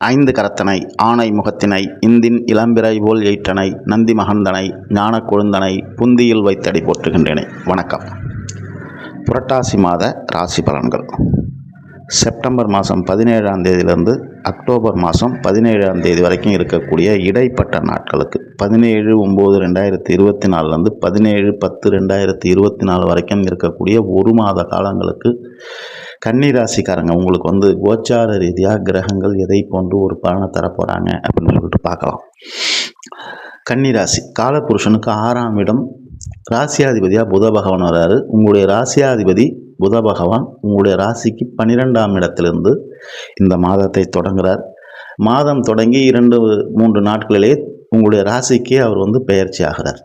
ஐந்து கரத்தனை ஆணை முகத்தினை இந்தின் இளம்பிறை போல் எயிற்றனை நந்தி மகந்தனை ஞான கொழுந்தனை புந்தியில் வைத்தடி போற்றுகின்றேனே. வணக்கம். புரட்டாசி மாத ராசி பலன்கள். செப்டம்பர் மாதம் பதினேழாம் தேதியிலிருந்து அக்டோபர் மாதம் பதினேழாம் தேதி வரைக்கும் இருக்கக்கூடிய இடைப்பட்ட நாட்களுக்கு பதினேழு ஒம்பது ரெண்டாயிரத்தி இருபத்தி நாலுலேருந்து பதினேழு பத்து ரெண்டாயிரத்தி இருபத்தி நாலு வரைக்கும் இருக்கக்கூடிய ஒரு மாத காலங்களுக்கு கன்னி ராசிக்காரங்க உங்களுக்கு வந்து கோச்சார ரீதியாக கிரகங்கள் எதை போன்று ஒரு பலனை தரப்போகிறாங்க அப்படின்னு சொல்லிட்டு பார்க்கலாம். கன்னி ராசி காலபுருஷனுக்கு ஆறாம் இடம் ராசியாதிபதியாக புத பகவான் வராரு உங்களுடைய ராசியாதிபதி புத பகவான் உங்களுடைய ராசிக்கு பன்னிரெண்டாம் இடத்திலிருந்து இந்த மாதத்தை தொடங்குறார். மாதம் தொடங்கி இரண்டு மூன்று நாட்களிலே உங்களுடைய ராசிக்கு அவர் வந்து பெயர்ச்சி ஆகிறார்.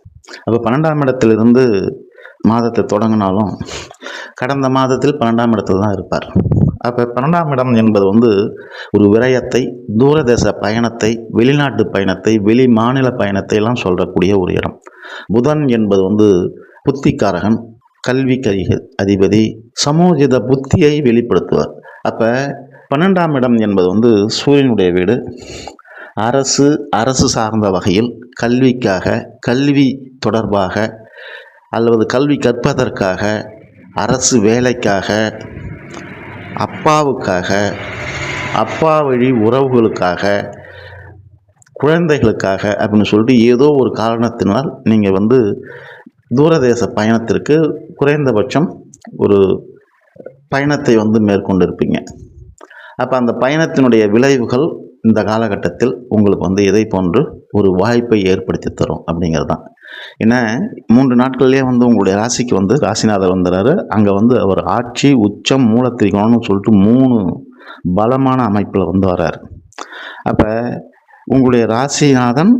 அப்போ பன்னெண்டாம் இடத்திலிருந்து மாதத்தை தொடங்கினாலும் கடந்த மாதத்தில் பன்னெண்டாம் இடத்துல தான் இருப்பார். அப்போ பன்னெண்டாம் இடம் என்பது வந்து ஒரு விரயத்தை தூரதேச பயணத்தை வெளிநாட்டு பயணத்தை வெளி மாநில பயணத்தை எல்லாம் சொல்கிறக்கூடிய ஒரு இடம். புதன் என்பது வந்து புத்திக்காரகன் கல்வி கரிகள் அதிபதி சமூகித புத்தியை வெளிப்படுத்துவார். அப்போ பன்னெண்டாம் இடம் என்பது வந்து சூரியனுடைய வீடு. அரசு அரசு சார்ந்த வகையில் கல்விக்காக கல்வி தொடர்பாக அல்லது கல்வி கற்பதற்காக அரசு வேலைக்காக அப்பாவுக்காக அப்பா வழி உறவுகளுக்காக குழந்தைகளுக்காக அப்படின்னு சொல்லிட்டு ஏதோ ஒரு காரணத்தினால் நீங்கள் வந்து தூரதேச பயணத்திற்கு குறைந்தபட்சம் ஒரு பயணத்தை வந்து மேற்கொண்டிருப்பீங்க. அப்போ அந்த பயணத்தினுடைய விளைவுகள் இந்த காலகட்டத்தில் உங்களுக்கு வந்து இதை போன்று ஒரு வாய்ப்பை ஏற்படுத்தி தரும் அப்படிங்கிறது தான் ஏன்னா மூன்று நாட்கள்லேயே வந்து உங்களுடைய ராசிக்கு வந்து ராசிநாதர் வந்துடுறாரு அங்கே வந்து அவர் ஆட்சி உச்சம் மூலத்திரிகோணம்னு சொல்லிட்டு மூணு பலமான அமைப்பில் வந்து வர்றாரு அப்போ உங்களுடைய ராசிநாதன்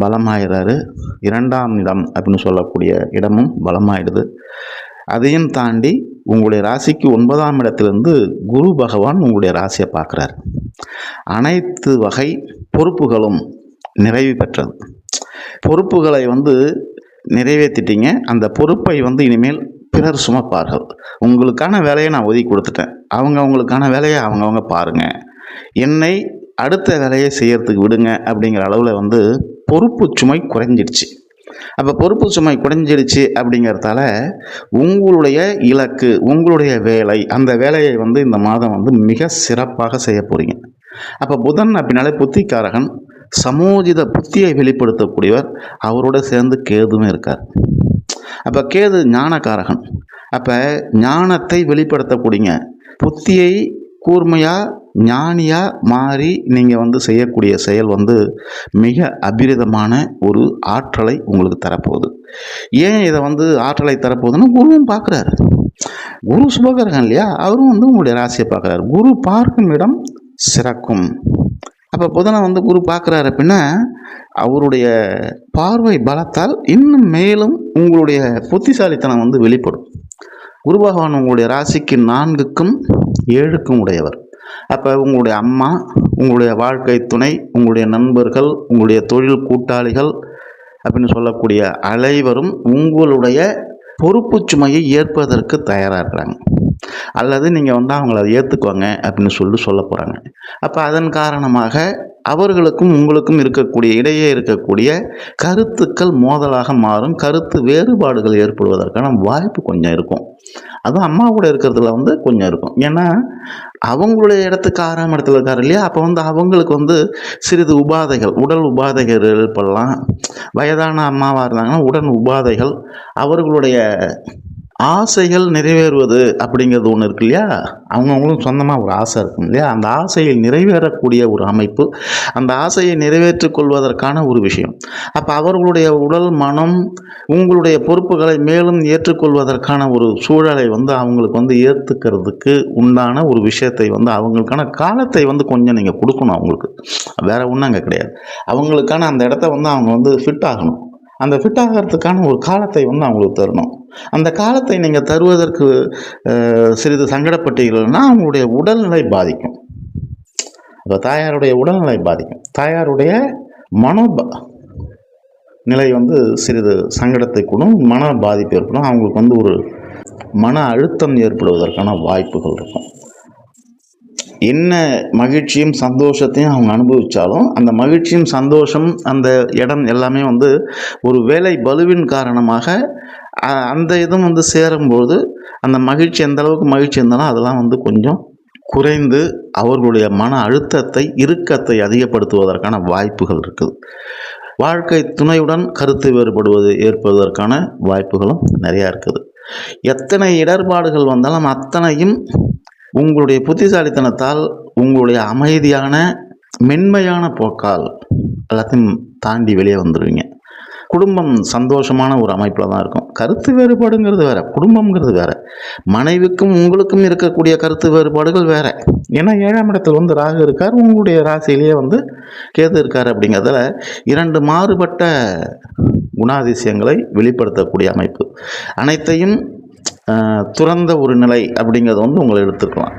பலமாயிடுறாரு இரண்டாம் இடம் அப்படின்னு சொல்லக்கூடிய இடமும் பலமாயிடுது. அதையும் தாண்டி உங்களுடைய ராசிக்கு ஒன்பதாம் இடத்திலிருந்து குரு பகவான் உங்களுடைய ராசியை பார்க்குறாரு. அனைத்து வகை பொறுப்புகளும் நிறைவு பெற்றது. பொறுப்புகளை வந்து நிறைவேற்றிட்டீங்க அந்த பொறுப்பை வந்து இனிமேல் பிறர் சுமப்பார்கள். உங்களுக்கான வேலையை நான் ஒதுக்கி கொடுத்துட்டேன். அவங்க அவங்களுக்கான வேலையை அவங்கவுங்க பாருங்கள் என்னை அடுத்த வேலையை செய்யறதுக்கு விடுங்க அப்படிங்கிற அளவில் வந்து பொறுப்பு சுமை குறைஞ்சிடுச்சு. அப்போ பொறுப்பு சுமை குறைஞ்சிடுச்சு அப்படிங்கிறதால உங்களுடைய இலக்கு உங்களுடைய வேலை அந்த வேலையை வந்து இந்த மாதம் வந்து மிக சிறப்பாக செய்ய போகிறீங்க அப்போ புதன் அப்படின்னாலே புத்திக்காரகன் சமோஜித புத்தியை வெளிப்படுத்தக்கூடியவர் அவரோட சேர்ந்து கேதுமே இருக்கார். அப்போ கேது ஞானக்காரகன். அப்போ ஞானத்தை வெளிப்படுத்தக்கூடியங்க. புத்தியை கூர்மையாக ஞானியாக மாறி நீங்கள் வந்து செய்யக்கூடிய செயல் வந்து மிக அபிரிதமான ஒரு ஆற்றலை உங்களுக்கு தரப்போகுது. ஏன் இதை வந்து ஆற்றலை தரப்போகுதுன்னா குருவும் பார்க்குறாரு. குரு சுபகரகம் இல்லையா? அவரும் வந்து உங்களுடைய ராசியை பார்க்குறாரு. குரு பார்க்கும் இடம் சிறக்கும். அப்போ புதனை வந்து குரு பார்க்குறாரு அப்படின்னா அவருடைய பார்வை பலத்தால் இன்னும் மேலும் உங்களுடைய புத்திசாலித்தனம் வந்து வெளிப்படும். குரு பகவான் உங்களுடைய ராசிக்கு நான்குக்கும் ஏழுக்கும் உடையவர். அப்போ உங்களுடைய அம்மா உங்களுடைய வாழ்க்கை துணை உங்களுடைய நண்பர்கள் உங்களுடைய தொழில் கூட்டாளிகள் அப்படின்னு சொல்லக்கூடிய அனைவரும் உங்களுடைய பொறுப்பு சுமையை ஏற்பதற்கு தயாராக இருக்கிறாங்க. அல்லது நீங்கள் வந்து அவங்கள அதை ஏற்றுக்குவாங்க அப்படின்னு சொல்லி சொல்ல போகிறாங்க அப்போ அதன் காரணமாக அவர்களுக்கும் உங்களுக்கும் இருக்கக்கூடிய இடையே இருக்கக்கூடிய கருத்துக்கள் மோதலாக மாறும். கருத்து வேறுபாடுகள் ஏற்படுவதற்கான வாய்ப்பு கொஞ்சம் இருக்கும். அதுவும் அம்மா கூட இருக்கிறதுல வந்து கொஞ்சம் இருக்கும். ஏன்னா அவங்களுடைய இடத்துக்கு ஆறாம் இடத்துல இருக்காரு இல்லையா? அப்போ வந்து அவங்களுக்கு வந்து சிறிது உபாதைகள் உடல் உபாதைகள் இப்பெல்லாம் வயதான அம்மாவாக இருந்தாங்கன்னா உடன் உபாதைகள் அவர்களுடைய ஆசைகள் நிறைவேறுவது அப்படிங்கிறது ஒன்று இருக்கு இல்லையா? அவங்கவுங்களும் சொந்தமாக ஒரு ஆசை இருக்கும் இல்லையா? அந்த ஆசையை நிறைவேறக்கூடிய ஒரு அமைப்பு அந்த ஆசையை நிறைவேற்றிக் கொள்வதற்கான ஒரு விஷயம். அப்போ அவர்களுடைய உடல் மனம் உங்களுடைய பொறுப்புகளை மேலும் ஏற்றுக்கொள்வதற்கான ஒரு சூழலை வந்து அவங்களுக்கு வந்து ஏற்றுக்கிறதுக்கு உண்டான ஒரு விஷயத்தை வந்து அவங்களுக்கான காலத்தை வந்து கொஞ்சம் நீங்கள் கொடுக்கணும் அவங்களுக்கு. வேறு ஒன்றும் அங்கே கிடையாது. அவங்களுக்கான அந்த இடத்த வந்து அவங்க வந்து ஃபிட் ஆகணும். அந்த ஃபிட் ஆகிறதுக்கான ஒரு காலத்தை வந்து அவங்களுக்கு தரணும். அந்த காலத்தை நீங்கள் தருவதற்கு சிறிது சங்கடப்பட்டீர்கள்னா அவங்களுடைய உடல்நிலை பாதிக்கும். இப்போ தாயாருடைய உடல்நிலை பாதிக்கும். தாயாருடைய மனோப நிலை வந்து சிறிது சங்கடத்தை கூடும் மன பாதிப்பு ஏற்படும். அவங்களுக்கு வந்து ஒரு மன அழுத்தம் ஏற்படுவதற்கான வாய்ப்புகள் இருக்கும். என்ன மகிழ்ச்சியும் சந்தோஷத்தையும் அவங்க அனுபவித்தாலும் அந்த மகிழ்ச்சியும் சந்தோஷம் அந்த இடம் எல்லாமே வந்து ஒரு வேலை பலுவின் காரணமாக அந்த இதுவும் வந்து சேரும்போது அந்த மகிழ்ச்சி எந்த அளவுக்கு மகிழ்ச்சி இருந்தாலும் அதெல்லாம் வந்து கொஞ்சம் குறைந்து அவர்களுடைய மன அழுத்தத்தை இறுக்கத்தை அதிகப்படுத்துவதற்கான வாய்ப்புகள் இருக்குது. வாழ்க்கை துணையுடன் கருத்து வேறுபடுவது ஏற்படுவதற்கான வாய்ப்புகளும் நிறையா இருக்குது. எத்தனை இடர்பாடுகள் வந்தாலும் அத்தனையும் உங்களுடைய புத்திசாலித்தனத்தால் உங்களுடைய அமைதியான மென்மையான போக்கால் எல்லாத்தையும் தாண்டி வெளியே வந்துடுவீங்க குடும்பம் சந்தோஷமான ஒரு அமைப்பில் தான் இருக்கும். கருத்து வேறுபாடுங்கிறது வேற குடும்பம்ங்கிறது வேற. மனைவிக்கும் உங்களுக்கும் இருக்கக்கூடிய கருத்து வேறுபாடுகள் வேற. ஏன்னா ஏழாம் இடத்துல வந்து ராகு இருக்கார் உங்களுடைய ராசியிலேயே வந்து கேது இருக்கார் அப்படிங்கிறதுல இரண்டு மாறுபட்ட குணாதிசயங்களை வெளிப்படுத்தக்கூடிய அமைப்பு. அனைத்தையும் துறந்த ஒரு நிலை அப்படிங்கிறத வந்து உங்களை எடுத்துக்கலாம்.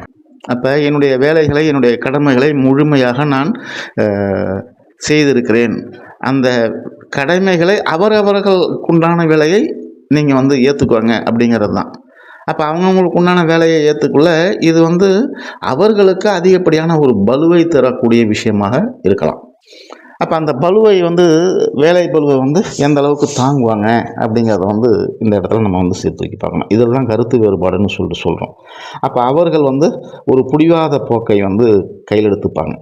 அப்போ என்னுடைய வேலைகளை என்னுடைய கடமைகளை முழுமையாக நான் செய்திருக்கிறேன். அந்த கடமைகளை அவரவர்களுக்குண்டான வேலையை நீங்கள் வந்து ஏற்றுக்குவாங்க அப்படிங்கிறது தான். அப்போ அவங்கவுங்களுக்கு உண்டான வேலையை ஏற்றுக்குள்ள இது வந்து அவர்களுக்கு அதிகப்படியான ஒரு பலுவை தரக்கூடிய விஷயமாக இருக்கலாம். அப்போ அந்த பலுவை வந்து வேலை பலுவை வந்து எந்த அளவுக்கு தாங்குவாங்க அப்படிங்கிறத வந்து இந்த இடத்துல நம்ம வந்து சேர்த்து வைக்க பார்க்கணும். இதெல்லாம் கருத்து வேறுபாடுன்னு சொல்லிட்டு சொல்கிறோம் அப்போ அவர்கள் வந்து ஒரு புடிவாத போக்கை வந்து கையில் எடுத்துப்பாங்க.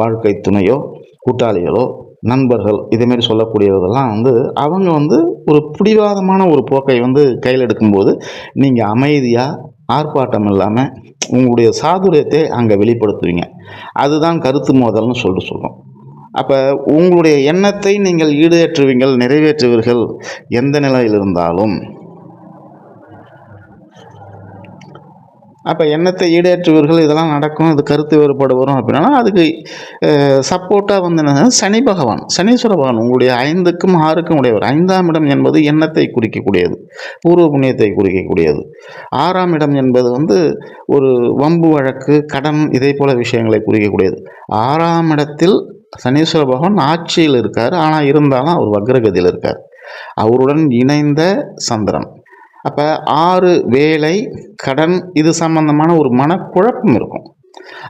வாழ்க்கை துணையோ கூட்டாளிகளோ நண்பர்கள் இதேமாரி சொல்லக்கூடியதெல்லாம் வந்து அவங்க வந்து ஒரு பிடிவாதமான ஒரு போக்கை வந்து கையில் எடுக்கும்போது நீங்கள் அமைதியாக ஆர்ப்பாட்டம் இல்லாமல் உங்களுடைய சாதுரியத்தை அங்கே வெளிப்படுத்துவீங்க. அதுதான் கருத்து மோதல்னு சொல்லிட்டு சொல்கிறோம் அப்போ உங்களுடைய எண்ணத்தை நீங்கள் ஈடேற்றுவீங்கள் நிறைவேற்றுவீர்கள். எந்த நிலையில் இருந்தாலும் அப்போ எண்ணத்தை ஈடேற்றுவீர்கள் இதெல்லாம் நடக்கும் இது கருத்து வேறுபாடு வரும் அப்படின்னா அதுக்கு சப்போர்ட்டாக வந்து என்ன சனி பகவான் சனீஸ்வர பகவான் உங்களுடைய ஐந்துக்கும் ஆறுக்கும் உடையவர். ஐந்தாம் இடம் என்பது எண்ணத்தை குறிக்கக்கூடியது பூர்வ புண்ணியத்தை குறிக்கக்கூடியது. ஆறாம் இடம் என்பது வந்து ஒரு வம்பு வழக்கு கடன் இதே போல விஷயங்களை குறிக்கக்கூடியது. ஆறாம் இடத்தில் சனீஸ்வர பகவான் ஆட்சியில் இருக்கார். ஆனால் இருந்தாலும் அவர் வக்ரகதியில் இருக்கார். அவருடன் இணைந்த சந்திரன். அப்போ ஆறு வேலை கடன் இது சம்பந்தமான ஒரு மனக்குழப்பம் இருக்கும்.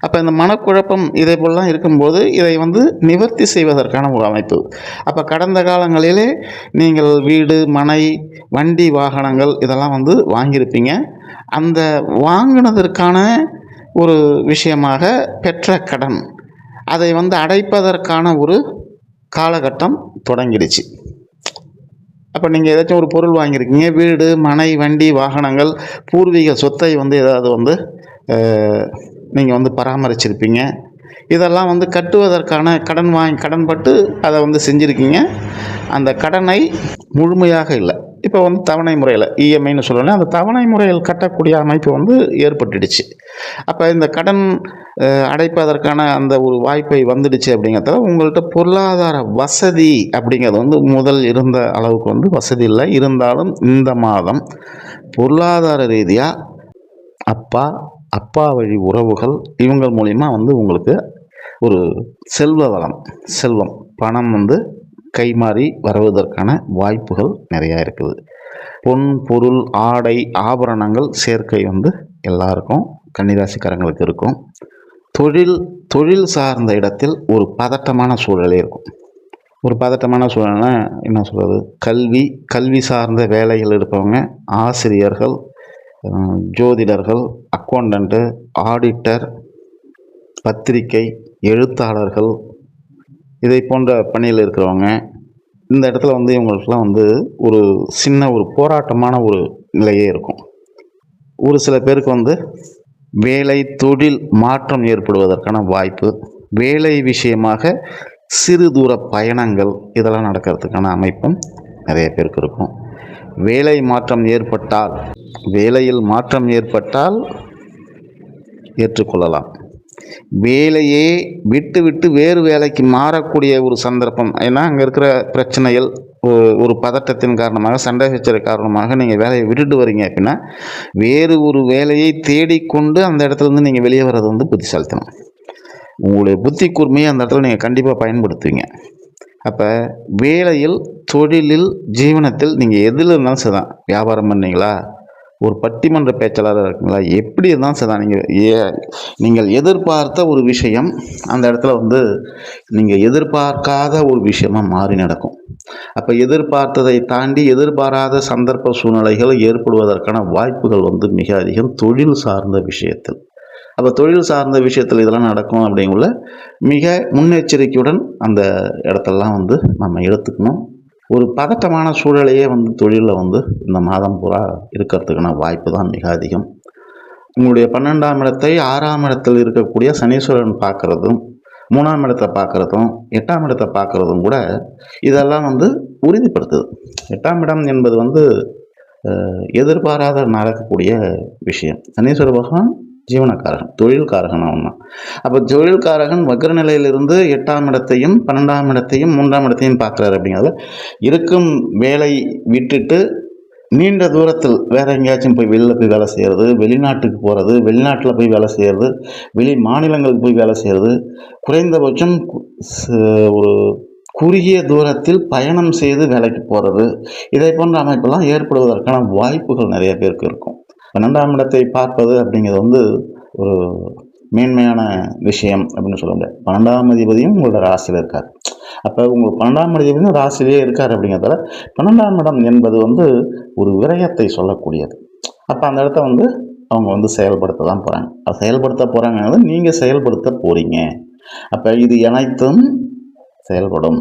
அப்போ இந்த மனக்குழப்பம் இதே போலலாம் இருக்கும்போது இதை வந்து நிவர்த்தி செய்வதற்கான ஒரு அமைப்பு. அப்போ கடந்த காலங்களிலே நீங்கள் வீடு மனை வண்டி வாகனங்கள் இதெல்லாம் வந்து வாங்கியிருப்பீங்க. அந்த வாங்கினதற்கான ஒரு விஷயமாக பெற்ற கடன் அதை வந்து அடைப்பதற்கான ஒரு காலகட்டம் தொடங்கிடுச்சு. அப்போ நீங்கள் ஏதாச்சும் ஒரு பொருள் வாங்கியிருக்கீங்க. வீடு மனை வண்டி வாகனங்கள் பூர்வீக சொத்தை வந்து ஏதாவது வந்து நீங்கள் வந்து பராமரிச்சிருப்பீங்க. இதெல்லாம் வந்து கட்டுவதற்கான கடன் வாங்கி கடன் பட்டு அதை வந்து செஞ்சுருக்கீங்க. அந்த கடனை முழுமையாக இல்லை. இப்போ வந்து தவணை முறையில் இஎம்ஐன்னு சொல்லணும் அந்த தவணை முறையில் கட்டக்கூடிய அமைப்பு வந்து ஏற்பட்டுடுச்சு. அப்போ இந்த கடன் அடைப்பதற்கான அந்த ஒரு வாய்ப்பை வந்துடுச்சு அப்படிங்கிறத உங்கள்கிட்ட பொருளாதார வசதி அப்படிங்கிறது வந்து முதல் இருந்த அளவுக்கு வந்து வசதி இல்லை. இருந்தாலும் இந்த மாதம் பொருளாதார ரீதியாக அப்பா அப்பா வழி உறவுகள் இவங்க மூலிமா வந்து உங்களுக்கு ஒரு செல்வ வளம் செல்வம் பணம் வந்து கைமாறி வருவதற்கான வாய்ப்புகள் நிறையா இருக்குது. பொன் பொருள் ஆடை ஆபரணங்கள் சேர்க்கை வந்து எல்லாருக்கும் கன்னிராசிக்காரங்களுக்கு இருக்கும். தொழில் தொழில் சார்ந்த இடத்தில் ஒரு பதட்டமான சூழலே இருக்கும். ஒரு பதட்டமான சூழல்னா என்ன சொல்கிறது கல்வி கல்வி சார்ந்த வேலைகள் இருப்பவங்க ஆசிரியர்கள் ஜோதிடர்கள் அக்கௌண்டண்ட்டு ஆடிட்டர் பத்திரிக்கை எழுத்தாளர்கள் இதை போன்ற பணியில் இருக்கிறவங்க இந்த இடத்துல வந்து இவங்களுக்குலாம் வந்து ஒரு சின்ன ஒரு போராட்டமான ஒரு நிலையே இருக்கும். ஒரு சில பேருக்கு வந்து வேலை தொழில் மாற்றம் ஏற்படுவதற்கான வாய்ப்பு வேலை விஷயமாக சிறு தூர பயணங்கள் இதெல்லாம் நடக்கிறதுக்கான அமைப்பும் நிறைய பேருக்கு இருக்கும். வேலை மாற்றம் ஏற்பட்டால் வேலையில் மாற்றம் ஏற்பட்டால் ஏற்றுக்கொள்ளலாம். வேலையே விட்டு விட்டு வேறு வேலைக்கு மாறக்கூடிய ஒரு சந்தர்ப்பம். ஏன்னா அங்கே இருக்கிற பிரச்சனைகள் ஒரு- ஒரு பதட்டத்தின் காரணமாக சண்டை சச்சரவு காரணமாக நீங்கள் வேலையை விட்டுட்டு வரீங்க அப்படின்னா வேறு ஒரு வேலையை தேடிக்கொண்டு அந்த இடத்துல இருந்து நீங்கள் வெளியே வர்றது வந்து புத்திசாலித்தனம். உங்களுடைய புத்தி கூர்மையை அந்த இடத்துல நீங்கள் கண்டிப்பாக பயன்படுத்துவீங்க. அப்போ வேலையில் தொழிலில் ஜீவனத்தில் நீங்கள் எதில் இருந்தாலும் சரிதான். வியாபாரம் பண்ணீங்களா ஒரு பட்டிமன்ற பேச்சாளராக இருக்குங்களா? எப்படி இருந்தாலும் சரி நீங்கள் ஏ நீங்கள் எதிர்பார்த்த ஒரு விஷயம் அந்த இடத்துல வந்து நீங்கள் எதிர்பார்க்காத ஒரு விஷயமாக மாறி நடக்கும். அப்போ எதிர்பார்த்ததை தாண்டி எதிர்பாராத சந்தர்ப்ப சூழ்நிலைகள் ஏற்படுவதற்கான வாய்ப்புகள் வந்து மிக அதிகம் தொழில் சார்ந்த விஷயத்தில். அப்போ தொழில் சார்ந்த விஷயத்தில் இதெல்லாம் நடக்கும் அப்படிங்குள்ள மிக முன்னெச்சரிக்கையுடன் அந்த இடத்தெல்லாம் வந்து நம்ம எடுத்துக்கணும். ஒரு பதட்டமான சூழலையே வந்து தொழிலில் வந்து இந்த மாதம் பூரா இருக்கிறதுக்கான வாய்ப்பு தான் மிக அதிகம். உங்களுடைய பன்னெண்டாம் இடத்தை ஆறாம் இடத்தில் இருக்கக்கூடிய சனீஸ்வரன் பார்க்குறதும் மூணாம் இடத்தை பார்க்குறதும் எட்டாம் இடத்தை பார்க்குறதும் கூட இதெல்லாம் வந்து உறுதிப்படுத்துது. எட்டாம் இடம் என்பது வந்து எதிர்பாராத நடக்கக்கூடிய விஷயம். சனீஸ்வர பகவான் ஜீவனக்காரகன் தொழில்காரகன் அவன் தான் அப்போ தொழில்காரகன் வக்ர நிலையிலிருந்து எட்டாம் இடத்தையும் பன்னெண்டாம் இடத்தையும் மூன்றாம் இடத்தையும் பார்க்குறாரு அப்படிங்கிறது இருக்கும் வேலை விட்டுட்டு நீண்ட தூரத்தில் வேற எங்கேயாச்சும் போய் வெளியில் போய் வேலை செய்கிறது வெளிநாட்டுக்கு போகிறது வெளிநாட்டில் போய் வேலை செய்கிறது வெளி மாநிலங்களுக்கு போய் வேலை செய்கிறது குறைந்தபட்சம் ஒரு குறுகிய தூரத்தில் பயணம் செய்து வேலைக்கு போகிறது இதை போன்ற அமைப்பெல்லாம் ஏற்படுவதற்கான வாய்ப்புகள் நிறைய பேருக்கு இருக்கும். பன்னெண்டாம் இடத்தை பார்ப்பது அப்படிங்கிறது வந்து ஒரு மேன்மையான விஷயம் அப்படின்னு சொல்ல முடியாது. பன்னெண்டாம் அதிபதியும் உங்களோட ராசியில் இருக்கார். அப்போ உங்கள் பன்னெண்டாம் அதிபதியும் ராசியிலே இருக்கார் அப்படிங்கிறதால பன்னெண்டாம் இடம் என்பது வந்து ஒரு விரயத்தை சொல்லக்கூடியது. அப்போ அந்த இடத்த வந்து அவங்க வந்து செயல்படுத்த தான் போகிறாங்க அது செயல்படுத்த போகிறாங்கிறது நீங்கள் செயல்படுத்த போகிறீங்க அப்போ இது அனைத்தும் செயல்படும்.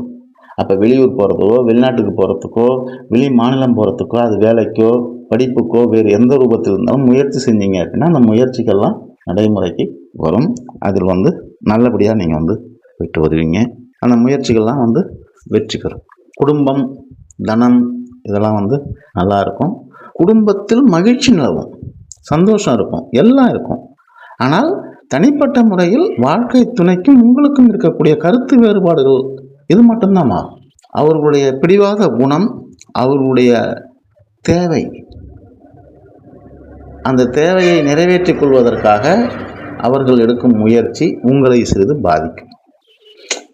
அப்போ வெளியூர் போகிறதுக்கோ வெளிநாட்டுக்கு போகிறதுக்கோ வெளி மாநிலம் போகிறதுக்கோ அது வேலைக்கோ படிப்புக்கோ வேறு எந்த ரூபத்தில் இருந்தாலும் முயற்சி செஞ்சீங்க அப்படின்னா அந்த முயற்சிகள்லாம் நடைமுறைக்கு வரும். அதில் வந்து நல்லபடியாக நீங்கள் வந்து போயிட்டு வருவீங்க. அந்த முயற்சிகள்லாம் வந்து வெற்றி பெறும். குடும்பம் தனம் இதெல்லாம் வந்து நல்லா இருக்கும். குடும்பத்தில் மகிழ்ச்சி நிலவும். சந்தோஷம் இருக்கும். எல்லாம் இருக்கும். ஆனால் தனிப்பட்ட முறையில் வாழ்க்கை துணைக்கும் உங்களுக்கும் இருக்கக்கூடிய கருத்து வேறுபாடுகள் இது மட்டும்தான் மாறும். அவர்களுடைய பிடிவாத குணம் அவர்களுடைய தேவை அந்த தேவையை நிறைவேற்றிக் கொள்வதற்காக அவர்கள் எடுக்கும் முயற்சி உங்களை சிறிது பாதிக்கும்.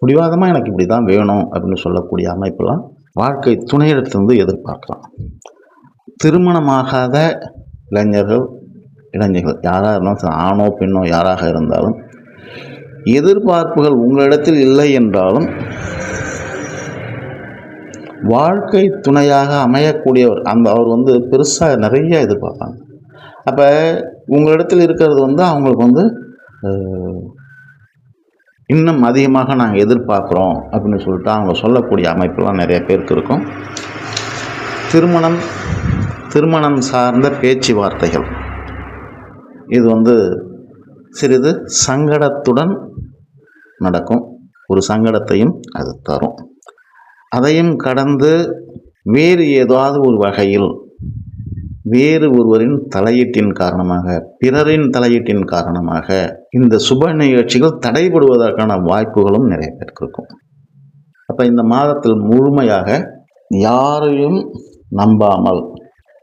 முடிவாதமாக எனக்கு இப்படி தான் வேணும் அப்படின்னு சொல்லக்கூடிய அமைப்பெல்லாம் வாழ்க்கை துணையிடத்திலிருந்து எதிர்பார்க்கலாம். திருமணமாகாத இளைஞர்கள் இளைஞர்கள் யாராக இருந்தாலும் ஆணோ பெண்ணோ யாராக இருந்தாலும் எதிர்பார்ப்புகள் உங்களிடத்தில் இல்லை என்றாலும் வாழ்க்கை துணையாக அமையக்கூடியவர் அந்த அவர் வந்து பெருசாக நிறைய எதிர்பார்ப்பாங்க. அப்போ உங்களிடத்தில் இருக்கிறது வந்து அவங்களுக்கு வந்து இன்னும் அதிகமாக நாங்கள் எதிர்பார்க்குறோம் அப்படின்னு சொல்லிட்டு அவங்க சொல்லக்கூடிய அமைப்பெல்லாம் நிறைய பேருக்கு இருக்கும். திருமணம் திருமணம் சார்ந்த பேச்சுவார்த்தைகள். இது வந்து சிறிது சங்கடத்துடன் நடக்கும். ஒரு சங்கடத்தையும் அது தரும். அதையும் கடந்து வேறு ஏதாவது ஒரு வகையில் வேறு ஒருவரின் தலையீட்டின் காரணமாக பிறரின் தலையீட்டின் காரணமாக இந்த சுப நிகழ்ச்சிகள் தடைபடுவதற்கான வாய்ப்புகளும் நிறைய பேருக்கு இருக்கும். அப்போ இந்த மாதத்தில் முழுமையாக யாரையும் நம்பாமல்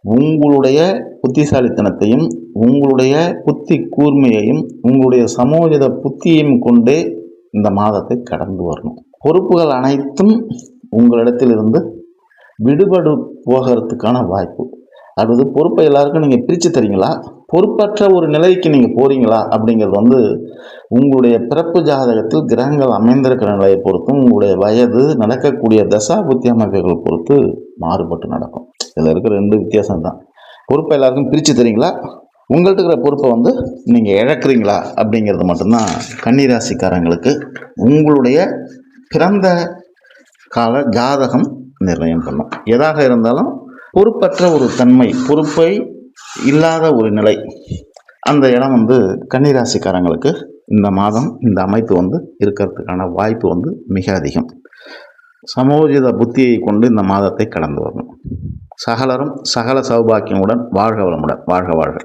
உங்களுடைய புத்திசாலித்தனத்தையும் உங்களுடைய புத்தி கூர்மையையும் உங்களுடைய சமோஜித புத்தியையும் கொண்டே இந்த மாதத்தை கடந்து வரணும். பொறுப்புகள் அனைத்தும் உங்களிடத்திலிருந்து விடுபடு போகிறதுக்கான வாய்ப்பு. அதாவது பொறுப்பை எல்லாருக்கும் நீங்கள் பிரித்து தரீங்களா? பொறுப்பற்ற ஒரு நிலைக்கு நீங்கள் போகிறீங்களா அப்படிங்கிறது வந்து உங்களுடைய பிறப்பு ஜாதகத்தில் கிரகங்கள் அமைந்திருக்கிற நிலையை பொறுத்தும் உங்களுடைய வயது நடக்கக்கூடிய தசா புத்தி அமைப்புகள் பொறுத்து மாறுபட்டு நடக்கும். இதில் இருக்கிற ரெண்டு வித்தியாசம் தான் பொறுப்பை எல்லாருக்கும் பிரித்து தரீங்களா? உங்கள்கிட்ட இருக்கிற பொறுப்பை வந்து நீங்கள் இழக்கிறீங்களா? அப்படிங்கிறது மட்டும்தான் கன்னிராசிக்காரங்களுக்கு உங்களுடைய பிறந்த கால ஜாதகம் நிர்ணயம் பண்ணும். எதாக இருந்தாலும் பொறுப்பற்ற ஒரு தன்மை பொறுப்பை இல்லாத ஒரு நிலை. அந்த இடம் வந்து கன்னிராசிக்காரங்களுக்கு இந்த மாதம் இந்த அமைப்பு வந்து இருக்கிறதுக்கான வாய்ப்பு வந்து மிக அதிகம். சமோஜித புத்தியை கொண்டு இந்த மாதத்தை கடந்து வரணும். சகலரும் சகல சௌபாக்கியமுடன் வாழ்க வளமுடன். வாழ்க வாழ்க.